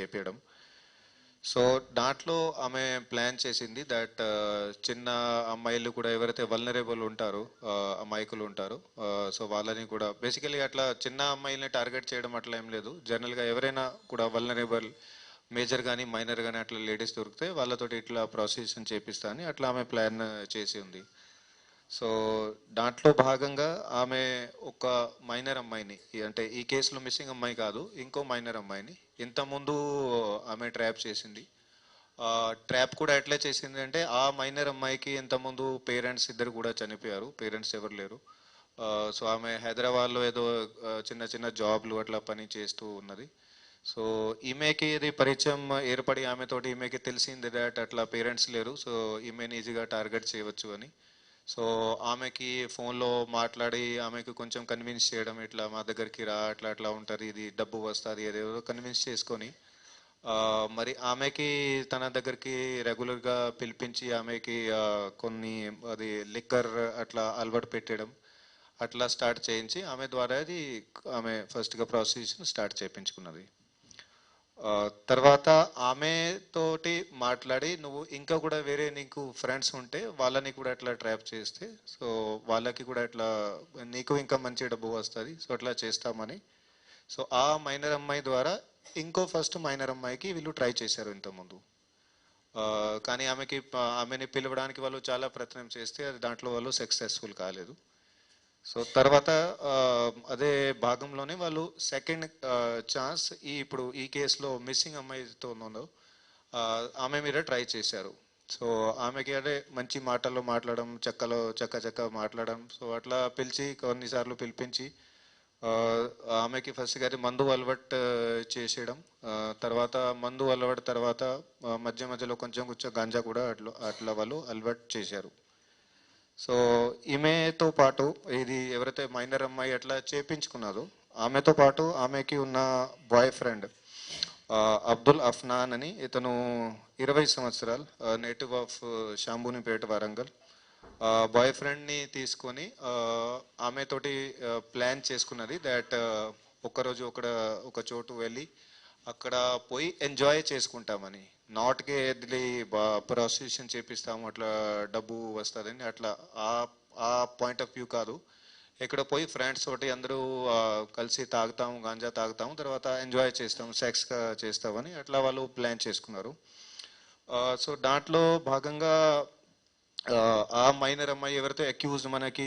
చేపించడం సో దాంట్లో ఆమె ప్లాన్ చేసింది దట్ uh, చిన్న అమ్మాయిలు కూడా ఎవరైతే వల్నరేబుల్ ఉంటారో uh, అమాయకులు ఉంటారో uh, సో వాళ్ళని కూడా బేసికలీ అట్లా చిన్న అమ్మాయిల్ని టార్గెట్ చేయడం అట్లా ఏం లేదు. జనరల్గా ఎవరైనా కూడా వల్నరేబుల్ మేజర్ కానీ మైనర్ కానీ అట్లా లేడీస్ దొరికితే వాళ్ళతోటి ఇట్లా ప్రాసెస్ చేపిస్తా అని అట్లా ఆమె ప్లాన్ చేసి ఉంది. సో దాంట్లో భాగంగా ఆమె ఒక మైనర్ అమ్మాయిని అంటే ఈ కేసులో మిస్సింగ్ అమ్మాయి కాదు ఇంకో మైనర్ అమ్మాయిని ఇంతకుముందు ఆమె ట్రాప్ చేసింది. ట్రాప్ కూడా ఎట్లా చేసింది అంటే ఆ మైనర్ అమ్మాయికి ఇంతకుముందు పేరెంట్స్ ఇద్దరు కూడా చనిపోయారు పేరెంట్స్ ఎవరు లేరు. సో ఆమె హైదరాబాద్లో ఏదో చిన్న చిన్న జాబ్లు అట్లా పని చేస్తూ ఉన్నది. సో ఈమెకి ఇది పరిచయం ఏర్పడి ఆమెతోటి ఈమెకి తెలిసింది దాట్ అట్లా పేరెంట్స్ లేరు సో ఈమెని ఈజీగా టార్గెట్ చేయవచ్చు అని. సో ఆమెకి ఫోన్లో మాట్లాడి ఆమెకు కొంచెం కన్విన్స్ చేయడం ఇట్లా మా దగ్గరికి రా అట్లా అట్లా ఉంటుంది ఇది డబ్బు వస్తుంది ఏదేదో కన్విన్స్ చేసుకొని మరి ఆమెకి తన దగ్గరికి రెగ్యులర్గా పిలిపించి ఆమెకి కొన్ని అది లిక్కర్ అట్లా అలవాటు పెట్టడం అట్లా స్టార్ట్ చేయించి ఆమె ద్వారా అది ఆమె ఫస్ట్గా ప్రాసెస్ స్టార్ట్ చేయించుకున్నది. తర్వాత ఆమె తోటి మాట్లాడి నువ్వు ఇంకా కూడా వేరే నీకు ఫ్రెండ్స్ ఉంటే వాళ్ళని కూడా అట్లా ట్రాప్ చేస్తే సో వాళ్ళకి కూడా అట్లా నీకు ఇంకా మంచి డబ్బు వస్తుంది సో అట్లా చేస్తామని. సో ఆ మైనర్ అమ్మాయి ద్వారా ఇంకో ఫస్ట్ మైనర్ అమ్మాయికి వీళ్ళు ట్రై చేశారు ఇంతకుముందు. కానీ ఆమెకి ఆమెని పిలవడానికి వాళ్ళు చాలా ప్రయత్నం చేస్తే అది దాంట్లో వాళ్ళు సక్సెస్ఫుల్ కాలేదు. సో తర్వాత అదే భాగంలోనే వాళ్ళు సెకండ్ ఛాన్స్ ఈ ఇప్పుడు ఈ కేసులో మిస్సింగ్ అమ్మాయితో ఉందో ఆమె మీద ట్రై చేశారు. సో ఆమెకి అదే మంచి మాటల్లో మాట్లాడడం చక్కలో చక్క చక్క మాట్లాడడం సో అట్లా పిలిచి కొన్నిసార్లు పిలిపించి ఆమెకి ఫస్ట్ గారి మందు అలవాటు చేసేయడం తర్వాత మందు అలవాటు తర్వాత మధ్య మధ్యలో కొంచెం కొంచెం గాంజా కూడా అట్లా అట్లా వాళ్ళు అలవాటు చేశారు. సో ఈమెతో పాటు ఇది ఎవరైతే మైనర్ అమ్మాయి అట్లా చేపించుకున్నదో ఆమెతో పాటు ఆమెకి ఉన్న బాయ్ ఫ్రెండ్ అబ్దుల్ అఫ్నాన్ అని ఇతను ఇరవై సంవత్సరాలు native of Shambunipet Warangal. Bye ఫ్రెండ్ని తీసుకొని ఆమెతోటి ప్లాన్ చేసుకున్నది దాట్ ఒకరోజు ఒక ఒక చోటు వెళ్ళి అక్కడ పోయి ఎంజాయ్ చేసుకుంటామని. నాట్కే ఎదిలి ప్రాసిక్యూషన్ చేపిస్తాము అట్లా డబ్బు వస్తుందని అట్లా ఆ ఆ పాయింట్ ఆఫ్ వ్యూ కాదు. ఇక్కడ పోయి ఫ్రెండ్స్ తోటి అందరూ కలిసి తాగుతాము గాంజా తాగుతాము తర్వాత ఎంజాయ్ చేస్తాము సెక్స్ చేస్తామని అట్లా వాళ్ళు ప్లాన్ చేసుకున్నారు. సో దాంట్లో భాగంగా ఆ, మైనర్ అమ్మాయి ఎవరైతే అక్యూజ్ మనకి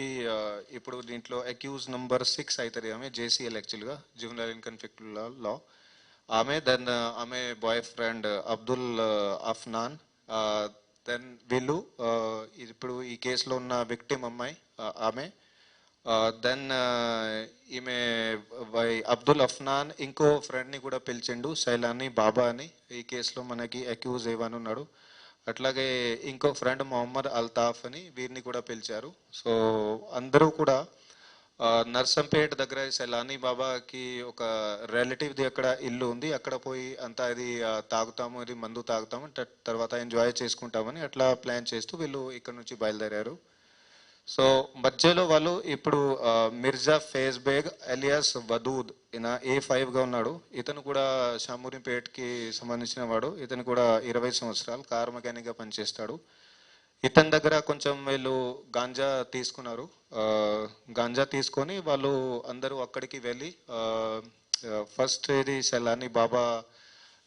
ఇప్పుడు దీంట్లో అక్యూజ్ నెంబర్ సిక్స్ అవుతుంది ఆమె జేసీఎల్ యాక్చువల్గా జూనియర్ ఇన్ లా ఆమె దెన్ ఆమె boyfriend Abdul Afnan. Then వీళ్ళు ఇప్పుడు ఈ కేసులో ఉన్న విక్టిమ్ అమ్మాయి ఆమె. దెన్ ఈమె వై- అబ్దుల్ అఫ్నాన్ ఇంకో ఫ్రెండ్ని కూడా పిలిచిండు శైలాని బాబా అని ఈ కేసులో మనకి అక్యూజ్ ఏవని ఉన్నాడు. అట్లాగే ఇంకో ఫ్రెండ్ మొహమ్మద్ అల్తాఫ్ అని వీరిని కూడా పిలిచారు. సో అందరూ కూడా నర్సంపేట దగ్గర సెలానీ బాబాకి ఒక రిలేటివ్ది అక్కడ ఇల్లు ఉంది. అక్కడ పోయి అంతా ఇది తాగుతాము ఇది మందు తాగుతాము తర్వాత ఎంజాయ్ చేసుకుంటామని అట్లా ప్లాన్ చేస్తూ వీళ్ళు ఇక్కడ నుంచి బయలుదేరారు. సో మధ్యలో వాళ్ళు ఇప్పుడు మిర్జా ఫేజ్ బేగ్ అలియాస్ వదూద్ ఈయన ఏ ఫైవ్గా ఉన్నాడు. ఇతను కూడా షామూరిపేట్కి సంబంధించిన వాడు. ఇతను కూడా ఇరవై సంవత్సరాలు కార్ మెకానిక్గా పనిచేస్తాడు. ఇతని దగ్గర కొంచెం వీళ్ళు గాంజా తీసుకున్నారు. గాంజా తీసుకొని వాళ్ళు అందరూ అక్కడికి వెళ్ళి ఫస్ట్ ఇది సెలాని బాబా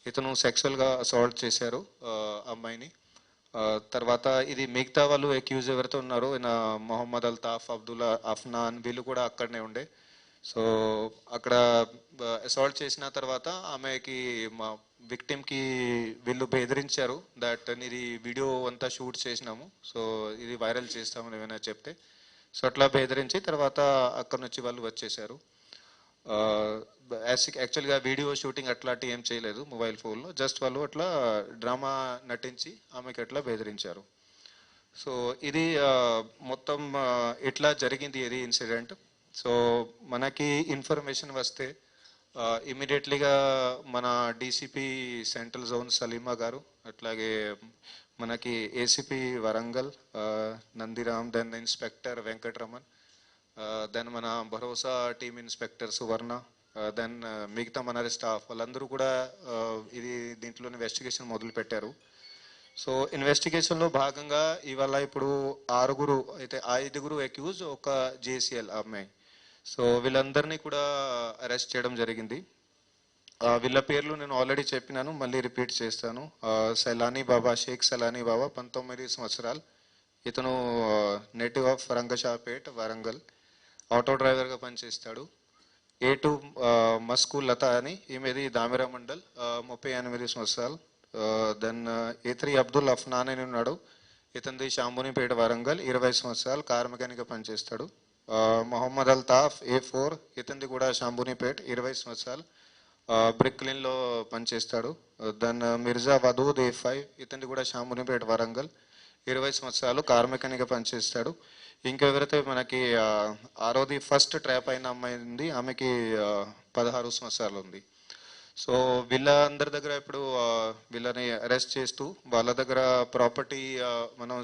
ఇతను సెక్సువల్గా అసాల్ట్ చేశారు అమ్మాయిని. తర్వాత ఇది మిగతా వాళ్ళు అక్యూజ్ ఎవరితో ఉన్నారో ఈయన మొహమ్మద్ అల్తాఫ్ అబ్దుల్లా అఫ్నాన్ వీళ్ళు కూడా అక్కడనే ఉండే. సో అక్కడ అసాల్ట్ చేసిన తర్వాత ఆమెకి మా విక్టిమ్కి వీళ్ళు బెదిరించారు దట్ ఇది వీడియో అంతా షూట్ చేసినాము. సో ఇది వైరల్ చేస్తామని ఏమైనా చెప్తే సో అట్లా బెదిరించి తర్వాత అక్కడ నుంచి వాళ్ళు వచ్చేసారు యాక్చువల్గా వీడియో షూటింగ్ అట్లాంటి ఏం చేయలేదు మొబైల్ ఫోన్లో. జస్ట్ వాళ్ళు అట్లా డ్రామా నటించి ఆమెకి అట్లా బెదిరించారు. సో ఇది మొత్తం ఇట్లా జరిగింది ఇది ఇన్సిడెంట్. సో మనకి ఇన్ఫర్మేషన్ వస్తే ఇమీడియట్లీగా మన డీసీపీ సెంట్రల్ జోన్ సలీమా గారు అట్లాగే మనకి ACP Warangal Nandiram then inspector Venkataraman then మన భరోసా టీమ్ ఇన్స్పెక్టర్ సువర్ణ దెన్ మిగతా మన స్టాఫ్ వాళ్ళందరూ కూడా ఇది దీంట్లో ఇన్వెస్టిగేషన్ మొదలు పెట్టారు సో ఇన్వెస్టిగేషన్లో భాగంగా ఇవాళ ఇప్పుడు ఆరుగురు అయితే ఐదుగురు అక్యూజ్ ఒక జేసీఎల్ అమ్మాయి. సో వీళ్ళందరినీ కూడా అరెస్ట్ చేయడం జరిగింది. వీళ్ళ పేర్లు నేను ఆల్రెడీ చెప్పినాను మళ్ళీ రిపీట్ చేస్తాను. సైలానీ బాబా షేక్ సలానీ బాబా పంతొమ్మిది సంవత్సరాలు. ఇతను native of Rangashapet Warangal auto డ్రైవర్గా పనిచేస్తాడు. ఏ టూ మస్కు లత అని ఈమెది దామిరా మండల్. ముప్పై ఎనిమిది సంవత్సరాలు. Then A three Abdul Afnan అని ఉన్నాడు. ఇతనిది షాంబునిపేట వరంగల్. ఇరవై సంవత్సరాలు కార్మికానికి పనిచేస్తాడు. మొహమ్మద్ అల్తాఫ్ ఏ ఫోర్ ఇతనిది కూడా షాంబునిపేట్. ఇరవై సంవత్సరాలు. బ్రిక్లిన్లో పనిచేస్తాడు. Then Mirza Wadood A five ఇతని కూడా షాంబునిపేట వరంగల్. ఇరవై సంవత్సరాలు కార్మికనిగా పనిచేస్తాడు. ఇంకెవరైతే మనకి ఆరోది ఫస్ట్ ట్రాప్ అయిన అమ్మాయి ఉంది ఆమెకి పదహారు సంవత్సరాలు ఉంది. సో వీళ్ళ అందరి దగ్గర ఇప్పుడు వీళ్ళని అరెస్ట్ చేస్తూ వాళ్ళ దగ్గర ప్రాపర్టీ మనం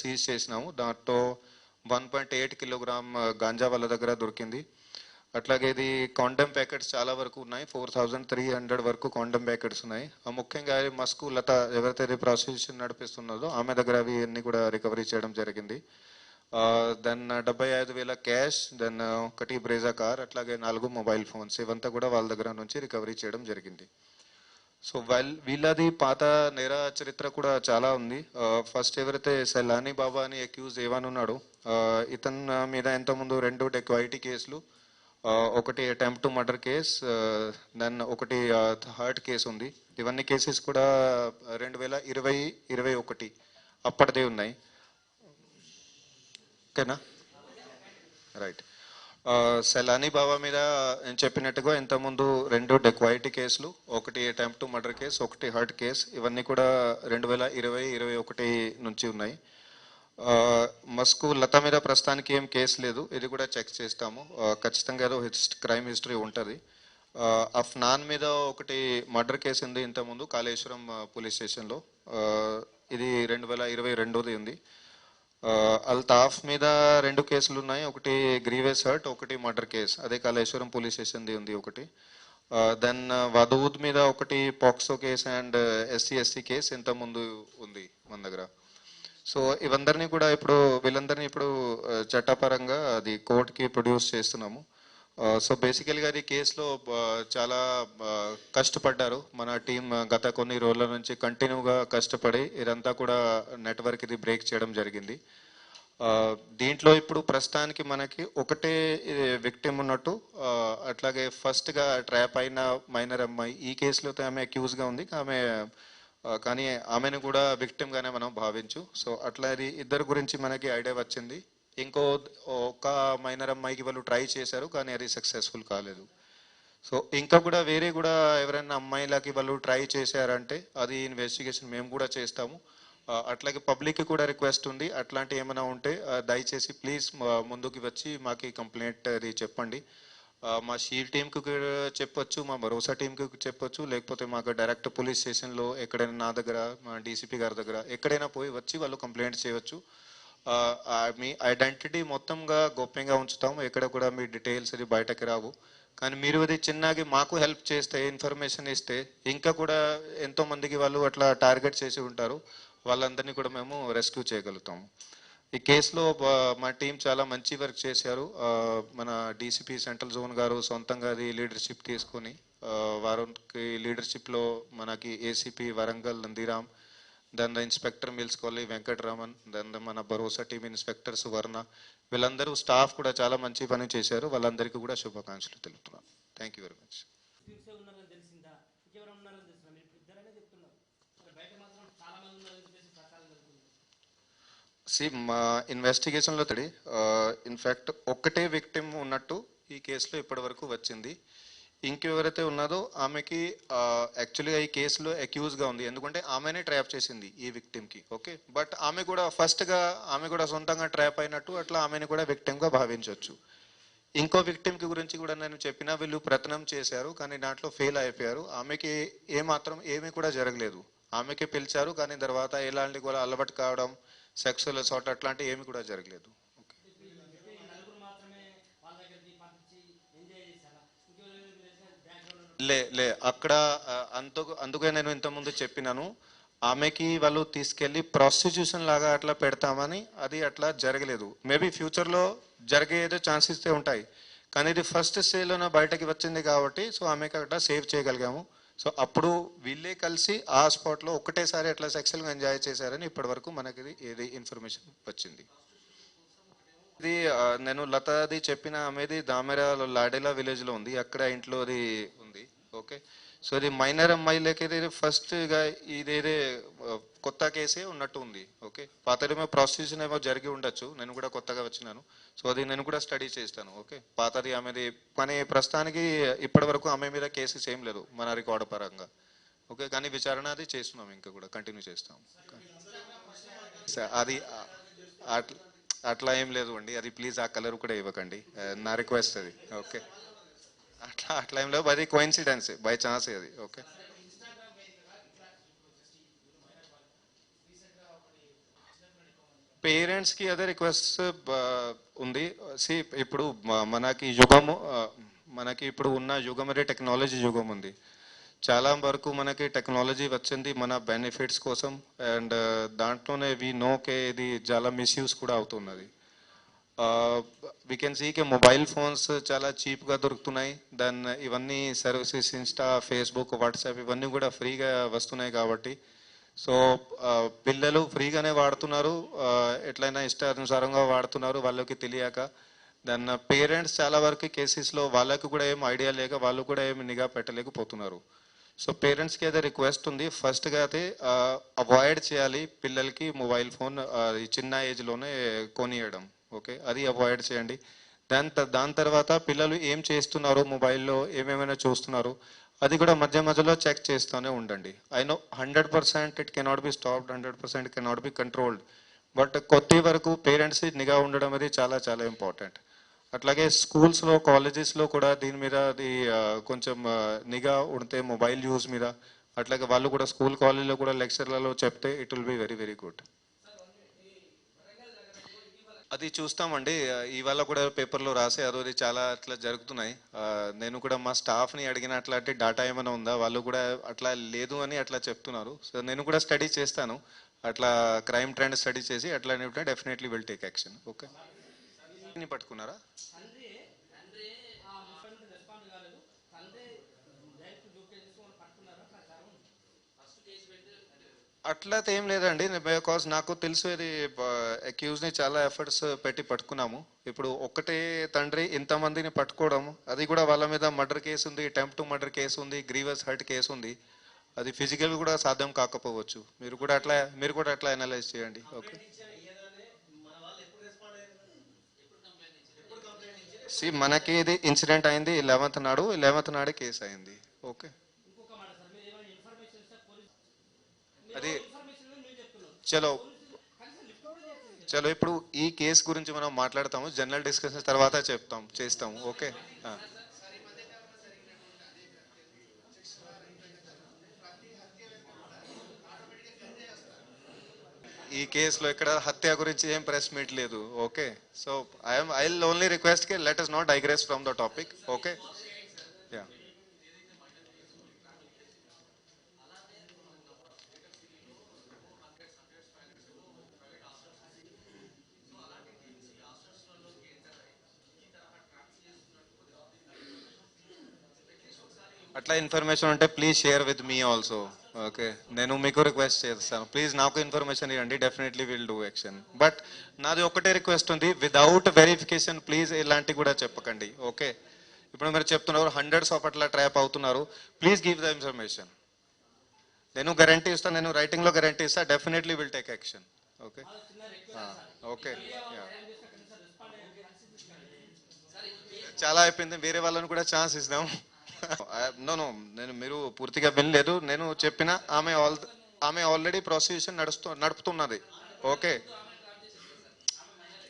సీజ్ చేసినాము. దాంట్లో one point eight kilogram ganja వాళ్ళ దగ్గర దొరికింది. అట్లాగే ఇది కాండమ్ ప్యాకెట్స్ చాలా వరకు ఉన్నాయి. ఫోర్ థౌజండ్ త్రీ హండ్రెడ్ వరకు కాండమ్ ప్యాకెట్స్ ఉన్నాయి. ఆ ముఖ్యంగా మస్కు లత ఎవరైతే ఇది ప్రాసిక్యూషన్ నడిపిస్తున్నదో ఆమె దగ్గర అవి అన్ని కూడా రికవరీ చేయడం జరిగింది. దెన్ డెబ్బై ఐదు వేల క్యాష్ దెన్ ఒకటి బ్రేజా కార్ అట్లాగే నాలుగు మొబైల్ ఫోన్స్ ఇవంతా కూడా వాళ్ళ దగ్గర నుంచి రికవరీ చేయడం జరిగింది. సో వైల్ వీళ్ళది పాత నేర చరిత్ర కూడా చాలా ఉంది. ఫస్ట్ ఎవరైతే సెలానీ బాబా అని అక్యూజ్ ఏవని ఉన్నాడు ఇతని మీద ఎంతోముందు రెండు డెక్వైటీ కేసులు ఒకటి attempt to murder case then ఒకటి హార్ట్ కేసు ఉంది. ఇవన్నీ కేసెస్ కూడా రెండు వేల ఇరవై ఇరవై ఒకటి అప్పటిదే ఉన్నాయి. ఓకేనా? రైట్ సెలానీ బాబా మీద నేను చెప్పినట్టుగా ఇంతకుముందు రెండు డెక్వైటీ కేసులు ఒకటి అటెంప్ట్ టు మర్డర్ కేసు ఒకటి హర్ట్ కేసు ఇవన్నీ కూడా రెండు వేల ఇరవై ఇరవై ఒకటి నుంచి ఉన్నాయి. మస్కు లత మీద ప్రస్తుతానికి ఏం కేసు లేదు. ఇది కూడా చెక్ చేస్తాము. ఖచ్చితంగా ఏదో క్రైమ్ హిస్టరీ ఉంటుంది. అఫ్నాన్ మీద ఒకటి మర్డర్ కేసు ఉంది ఇంతకుముందు కాళేశ్వరం పోలీస్ స్టేషన్లో. ఇది రెండు వేల ఇరవై రెండోది ఉంది. అల్తాఫ్ మీద రెండు కేసులు ఉన్నాయి. ఒకటి గ్రీవెస్ హర్ట్ ఒకటి మర్డర్ కేసు. అదే కాళేశ్వరం పోలీస్ స్టేషన్ది ఉంది ఒకటి. దెన్ వదూద్ మీద ఒకటి POCSO case and SC SC case ఇంతకుముందు ముందు ఉంది మన దగ్గర. సో ఇవందరినీ కూడా ఇప్పుడు వీళ్ళందరినీ ఇప్పుడు చట్టపరంగా అది కోర్టుకి ప్రొడ్యూస్ చేస్తున్నాము. సో బేసికల్గా అది కేసులో చాలా కష్టపడ్డారు. మన టీం గత కొన్ని రోజుల నుంచి కంటిన్యూగా కష్టపడి ఇదంతా కూడా నెట్వర్క్ ఇది బ్రేక్ చేయడం జరిగింది. దీంట్లో ఇప్పుడు ప్రస్తుతానికి మనకి ఒకటే విక్టిమ్ ఉన్నట్టు అట్లాగే ఫస్ట్గా ట్రాప్ అయిన మైనర్ అమ్మాయి ఈ కేసులో అయితే ఆమె అక్యూజ్గా ఉంది. ఆమె కానీ ఆమెను కూడా విక్టిమ్గానే మనం భావించు. సో అట్లా ఇద్దరు గురించి మనకి ఐడియా వచ్చింది. ఇంకో ఒక మైనర్ అమ్మాయికి వాళ్ళు ట్రై చేశారు కానీ అది సక్సెస్ఫుల్ కాలేదు. సో ఇంకా కూడా వేరే కూడా ఎవరైనా అమ్మాయిలకి వాళ్ళు ట్రై చేశారంటే అది ఇన్వెస్టిగేషన్ మేము కూడా చేస్తాము. అట్లాగే పబ్లిక్ కూడా రిక్వెస్ట్ ఉంది. అట్లాంటి ఏమైనా ఉంటే దయచేసి ప్లీజ్ ముందుకు వచ్చి మాకు కంప్లైంట్ అది చెప్పండి. మా షీల్ టీంకి కూడా చెప్పొచ్చు మా భరోసా టీంకి చెప్పొచ్చు లేకపోతే మాకు డైరెక్ట్ పోలీస్ స్టేషన్లో ఎక్కడైనా నా దగ్గర మా డీసీపీ గారి దగ్గర ఎక్కడైనా పోయి వచ్చి వాళ్ళు కంప్లైంట్ చేయవచ్చు మీ ఐడెంటిటీ మొత్తంగా గోప్యంగా ఉంచుతాము ఎక్కడ కూడా మీ డీటెయిల్స్ అది బయటకు రావు. కానీ మీరు అది చిన్నగా మాకు హెల్ప్ చేస్తే ఇన్ఫర్మేషన్ ఇస్తే ఇంకా కూడా ఎంతోమందికి వాళ్ళు అట్లా టార్గెట్ చేసి ఉంటారు. వాళ్ళందరినీ కూడా మేము రెస్క్యూ చేయగలుగుతాము. ఈ కేసులో మా టీం చాలా మంచి వర్క్ చేశారు. మన డీసీపీ సెంట్రల్ జోన్ గారు సొంతంగా అది లీడర్షిప్ తీసుకొని వారికి లీడర్షిప్లో మనకి ఏసీపీ వరంగల్ నందిరామ్ దాని ఇన్స్పెక్టర్ మిల్స్ వెంకటరామన్ దాని మన భరోసా టీం ఇన్స్పెక్టర్ సువర్ణ వీళ్ళందరూ స్టాఫ్ కూడా చాలా మంచి పని చేశారు. వాళ్ళందరికీ కూడా శుభాకాంక్షలు తెలుపుతున్నాను. థ్యాంక్ యూ వెరీ మచ్ ముస్లిమ్సే ఉన్నారని తెలిసిందా ఇంకెవరైనా ఉన్నారని తెలిసిందా మీరు ఇప్పుడు ఇద్దరనే చెప్తున్నారు మరి బయట మాత్రం చాలా మంది ఉన్నారని చెప్పేసి ప్రచారం జరుగుతుంది సి మా ఇన్వెస్టిగేషన్లో తడి ఇన్ఫ్యాక్ట్ ఒక్కటే విక్టిమ్ ఉన్నట్టు ఈ కేసులో ఇప్పటి వరకు వచ్చింది. ఇంకెవరైతే ఉన్నదో ఆమెకి యాక్చువల్గా ఈ కేసులో అక్యూజ్గా ఉంది. ఎందుకంటే ఆమెనే ట్రాప్ చేసింది ఈ విక్టిమ్కి ఓకే బట్ ఆమె కూడా ఫస్ట్గా ఆమె కూడా సొంతంగా ట్రాప్ అయినట్టు అట్లా ఆమెను కూడా విక్టిమ్గా భావించవచ్చు ఇంకో విక్టిమ్కి గురించి కూడా నేను చెప్పిన వీళ్ళు ప్రయత్నం చేశారు కానీ దాంట్లో ఫెయిల్ అయిపోయారు. ఆమెకి ఏ మాత్రం ఏమీ కూడా జరగలేదు. ఆమెకి పిలిచారు కానీ తర్వాత ఎలాంటి కూడా అలవాటు కావడం సెక్సువల్ అసాల్ట్ అట్లాంటి ఏమి కూడా జరగలేదు. ఓకే లే లే అక్కడ అందుకు అందుకే నేను ఇంతకుముందు చెప్పినాను. ఆమెకి వాళ్ళు తీసుకెళ్ళి ప్రాస్టిట్యూషన్ లాగా అట్లా పెడతామని అది అట్లా జరగలేదు. మేబీ ఫ్యూచర్లో జరిగేదో ఛాన్సెస్ ఉంటాయి. కానీ ఇది ఫస్ట్ స్టేజ్లోనే బయటకి వచ్చింది కాబట్టి సో ఆమెకి అట్లా సేవ్ చేయగలిగాము. సో అప్పుడు వీళ్ళే కలిసి ఆ స్పాట్లో ఒకటేసారి అట్లా సెక్సువల్గా ఎంజాయ్ చేశారని ఇప్పటి వరకు మనకి ఇది ఇన్ఫర్మేషన్ వచ్చింది. ఇది నేను లతాది చెప్పిన ఆమెది దామెరాలో లాడేలా విలేజ్లో ఉంది. అక్కడ ఇంట్లో అది ఉంది. ఓకే? సో ఇది మైనర్ అమ్మాయిలకి ఇది ఫస్ట్ ఇదేదే కొత్త కేసే ఉన్నట్టు ఉంది ఓకే? పాతదేమో ప్రాసిక్యూషన్ ఏమో జరిగి ఉండొచ్చు నేను కూడా కొత్తగా వచ్చినాను. సో అది నేను కూడా స్టడీ చేస్తాను ఓకే? పాతది ఆమెది కానీ ప్రస్తుతానికి ఇప్పటి వరకు ఆమె మీద కేసెస్ ఏం లేదు మన రికార్డు పరంగా ఓకే? కానీ విచారణ అది చేస్తున్నాం ఇంకా కూడా కంటిన్యూ చేస్తాం అది అట్లా అట్లా ఏం లేదు అండి అది ప్లీజ్ ఆ కలర్ కూడా ఇవ్వకండి నా రిక్వెస్ట్ అది ఓకే? అట్లా అట్లా ఏం లేదు అది కోయిన్సిడెన్స్ బై ఛాన్స్ అది ఓకే. పేరెంట్స్కి అదే రిక్వెస్ట్ ఉంది. సి ఇప్పుడు మనకి యుగము మనకి ఇప్పుడు ఉన్న యుగం అదే టెక్నాలజీ యుగం ఉంది. చాలా వరకు మనకి టెక్నాలజీ వచ్చింది మన బెనిఫిట్స్ కోసం అండ్ దాంట్లోనే వి నోకే ఇది చాలా మిస్యూస్ కూడా అవుతున్నది. వీ కెన్ సీ కే మొబైల్ ఫోన్స్ చాలా చీప్గా దొరుకుతున్నాయి. దెన్ ఇవన్నీ సర్వీసెస్ ఇన్స్టా ఫేస్బుక్ వాట్సాప్ ఇవన్నీ కూడా ఫ్రీగా వస్తున్నాయి కాబట్టి. సో పిల్లలు ఫ్రీగానే వాడుతున్నారు. ఎట్లయినా ఇష్టానుసారంగా వాడుతున్నారు వాళ్ళకి తెలియక. దెన్ పేరెంట్స్ చాలా వరకు కేసెస్లో వాళ్ళకు కూడా ఏం ఐడియా లేక వాళ్ళు కూడా ఏమి నిఘా పెట్టలేకపోతున్నారు. సో పేరెంట్స్కి అయితే రిక్వెస్ట్ ఉంది. ఫస్ట్గా అయితే అవాయిడ్ చేయాలి పిల్లలకి మొబైల్ ఫోన్ చిన్న ఏజ్లోనే కొనియడం. ఓకే అది అవాయిడ్ చేయండి. దాని త- దాని తర్వాత పిల్లలు ఏం చేస్తున్నారు మొబైల్లో ఏమేమైనా చూస్తున్నారు అది కూడా మధ్య మధ్యలో చెక్ చేస్తూనే ఉండండి. I know hundred percent it cannot be stopped hundred percent cannot be controlled. But కొద్ది వరకు పేరెంట్స్ నిఘా ఉండడం అనేది చాలా చాలా ఇంపార్టెంట్. అట్లాగే స్కూల్స్లో కాలేజెస్లో కూడా దీని మీద అది కొంచెం నిఘా ఉంటే మొబైల్ యూజ్ మీద అట్లాగే వాళ్ళు కూడా స్కూల్ కాలేజీలో కూడా లెక్చర్లలో చెప్తే it will be very very good. అది చూస్తామండి. ఇవాళ కూడా పేపర్లో రాసే అది చాలా అట్లా జరుగుతున్నాయి. నేను కూడా మా స్టాఫ్ని అడిగిన అట్లాంటి డేటా ఏమైనా ఉందా? వాళ్ళు కూడా అట్లా లేదు అని అట్లా చెప్తున్నారు. సో నేను కూడా స్టడీ చేస్తాను. అట్లా క్రైమ్ ట్రెండ్ స్టడీ చేసి అట్లా definitely will take action. Okay? పట్టుకున్నారా తండ్రి తండ్రి ఆ ముసలి రెస్పాండ్ కాలేదు తండ్రి డైరెక్ట్ జోక్యం చేసి వాళ్ళు పట్టుకున్నారు అట్లా జరగదు ఫస్ట్ కేసు పెడితే అట్లా ఏం లేదండి. బికాస్ నాకు తెలుసు ఇది అక్యూజ్ని చాలా ఎఫర్ట్స్ పెట్టి పట్టుకున్నాము. ఇప్పుడు ఒక్కటే తండ్రి ఇంతమందిని పట్టుకోవడం అది కూడా వాళ్ళ మీద మర్డర్ కేసు ఉంది టెంప్ టు మర్డర్ కేసు ఉంది గ్రీవస్ హర్ట్ కేసు ఉంది. అది ఫిజికల్ కూడా సాధ్యం కాకపోవచ్చు. మీరు కూడా అట్లా మీరు కూడా అట్లా అనలైజ్ చేయండి. ఓకే. సి మనకి ఇది ఇన్సిడెంట్ అయింది లెవెంత్ నాడు లెవెంత్ నాడే కేసు అయింది. ఓకే ఇంకొక మాట సార్ మీరు ఏమైనా ఇన్ఫర్మేషన్ ఇస్తే పోలీస్ అది ఇన్ఫర్మేషన్ మీరు చెప్తున్నారు చలో చలో ఇప్పుడు ఈ కేసు గురించి మనం మాట్లాడతాము జనరల్ డిస్కషన్ తర్వాత చెప్తాం చేస్తాము ఓకే? ఈ కేసులో ఇక్కడ హత్య గురించి ఏం ప్రెస్ మీట్ లేదు okay? So I'm I only రిక్వెస్ట్కి let us not digress from the topic okay yeah అట్లా ఇన్ఫర్మేషన్ ఉంటే please share with me also okay నేను మీకు రిక్వెస్ట్ చేస్తాను ప్లీజ్ నాకు ఇన్ఫర్మేషన్ ఇవ్వండి. Definitely will do action but నాది ఒకటే రిక్వెస్ట్ ఉంది. వితౌట్ వెరిఫికేషన్ ప్లీజ్ ఇలాంటి కూడా చెప్పకండి. ఓకే ఇప్పుడు మీరు చెప్తున్నారు హండ్రెడ్స్ ఆఫ్ అట్లా ట్రాప్ అవుతున్నారు. ప్లీజ్ గివ్ ద ఇన్ఫర్మేషన్ నేను గ్యారంటీ ఇస్తాను నేను రైటింగ్లో గ్యారంటీ ఇస్తా. Definitely will take action okay okay చాలా అయిపోయింది. వేరే వాళ్ళని కూడా ఛాన్స్ ఇద్దాం నో నో నేను మీరు పూర్తిగా వినలేదు. నేను చెప్పిన ఆమె ఆల్ ఆమె ఆల్రెడీ ప్రాసిక్యూషన్ నడుస్తూ నడుపుతున్నది. ఓకే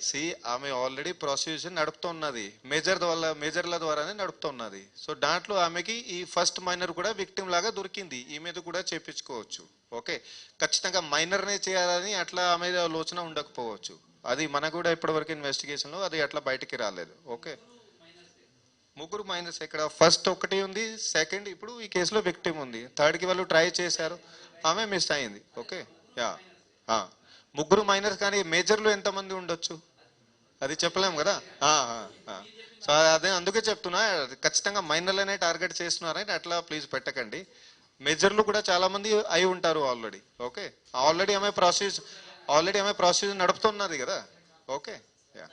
సి ఆమె ఆల్రెడీ ప్రాసిక్యూషన్ నడుపుతున్నది. మేజర్ వల్ల మేజర్ల ద్వారానే నడుపుతున్నది. సో దాంట్లో ఆమెకి ఈ ఫస్ట్ మైనర్ కూడా విక్టిమ్ లాగా దొరికింది. ఈ మీద కూడా చేపించుకోవచ్చు. ఓకే ఖచ్చితంగా మైనర్నే చేయాలని అట్లా ఆమె ఆలోచన ఉండకపోవచ్చు. అది మనకు కూడా ఇప్పటివరకు ఇన్వెస్టిగేషన్లో అది అట్లా బయటికి రాలేదు. ఓకే ముగ్గురు మైనస్ ఇక్కడ. ఫస్ట్ ఒకటి ఉంది సెకండ్ ఇప్పుడు ఈ కేసులో విక్టిమ్ ఉంది. థర్డ్కి వాళ్ళు ట్రై చేశారు ఆమె మిస్ అయింది. ఓకే యా ముగ్గురు మైనస్ కానీ మేజర్లు ఎంతమంది ఉండొచ్చు? అది చెప్పలేము కదా? సో అదే అందుకే చెప్తున్నా ఖచ్చితంగా మైనర్లనే టార్గెట్ చేస్తున్నారని అట్లా ప్లీజ్ పెట్టకండి. మేజర్లు కూడా చాలామంది అయి ఉంటారు ఆల్రెడీ ఓకే ఆల్రెడీ ఆమె ప్రాసెస్ ఆల్రెడీ ఆమె ప్రాసెస్ నడుపుతున్నది కదా? ఓకే యా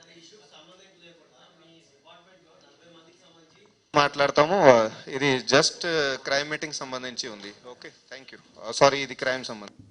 మాట్లాడతాము. ఇది జస్ట్ క్రైమ్ మీటింగ్ సంబంధించి ఉంది. ఓకే థ్యాంక్ యూ సారీ ఇది క్రైమ్ సంబంధించి.